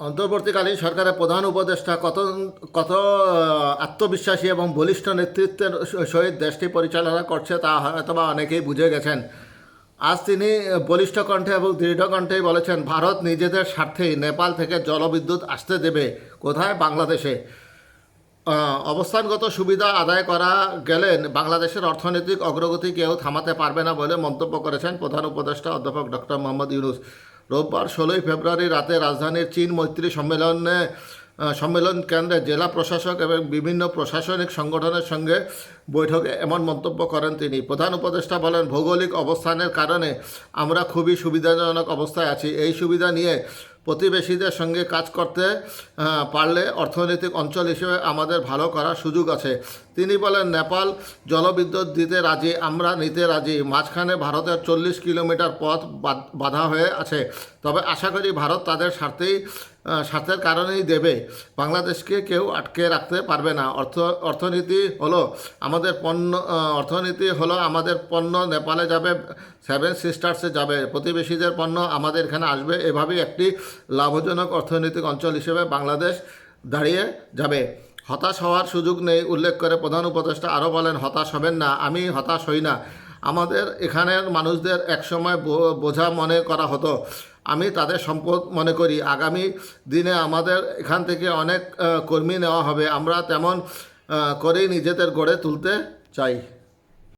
অন্তর্বর্তীকালীন সরকারের প্রধান উপদেষ্টা কত কত আত্মবিশ্বাসী এবং বলিষ্ঠ নেতৃত্বের সহিত দেশটি পরিচালনা করছে তা হয়তোবা অনেকেই বুঝে গেছেন। আজ তিনি বলিষ্ঠ কণ্ঠে এবং দৃঢ় কণ্ঠেই বলেছেন, ভারত নিজেদের স্বার্থেই নেপাল থেকে জলবিদ্যুৎ আসতে দেবে। কোথায়? বাংলাদেশে। অবস্থানগত সুবিধা আদায় করা গেলেন বাংলাদেশের অর্থনৈতিক অগ্রগতি কেউ থামাতে পারবে না বলে মন্তব্য করেছেন প্রধান উপদেষ্টা অধ্যাপক ডক্টর মোহাম্মদ ইউনুস। রোববার ষোলোই ফেব্রুয়ারি রাতে রাজধানীর চীন মৈত্রী সম্মেলনে সম্মেলন কেন্দ্রে জেলা প্রশাসক এবং বিভিন্ন প্রশাসনিক সংগঠনের সঙ্গে বৈঠকে এমন মন্তব্য করেন তিনি। প্রধান উপদেষ্টা বলেন, ভৌগোলিক অবস্থানের কারণে আমরা খুবই সুবিধাজনক অবস্থায় আছি। এই সুবিধা নিয়ে প্রতিবেশীদের সঙ্গে কাজ করতে পারলে অর্থনৈতিক অঞ্চল হিসেবে আমাদের ভালো করার সুযোগ আছে। তিনি বলেন, নেপাল জলবিদ্যুৎ দিতে রাজি, আমরা নিতে রাজি। মাঝখানে ভারতের চল্লিশ কিলোমিটার পথ বাধা হয়ে আছে। তবে আশা করি ভারত তাদের স্বার্থেই স্বার্থের কারণেই দেবে। বাংলাদেশকে কেউ আটকে রাখতে পারবে না। অর্থ, অর্থনীতি হলো আমাদের পণ্য অর্থনীতি হলো আমাদের পণ্য নেপালে যাবে সেভেন সিস্টার্সে যাবে। প্রতিবেশীদের পণ্য আমাদের এখানে আসবে। এভাবেই একটি লাভজনক অর্থনৈতিক অঞ্চল হিসেবে বাংলাদেশ দাঁড়িয়ে যাবে। হতাশ হওয়ার সুযোগ নেই, উল্লেখ করে প্রধান উপদেষ্টা আরও বলেন, হতাশ হবেন না, আমি হতাশ হই না। আমাদের এখানের মানুষদের একসময় বোঝা মনে করা হতো। আমি তাদের সম্পদ মনে করি। আগামী দিনে আমাদের এখান থেকে অনেক কর্মী নেওয়া হবে। আমরা তেমন করেই নিজেদের গড়ে তুলতে চাই।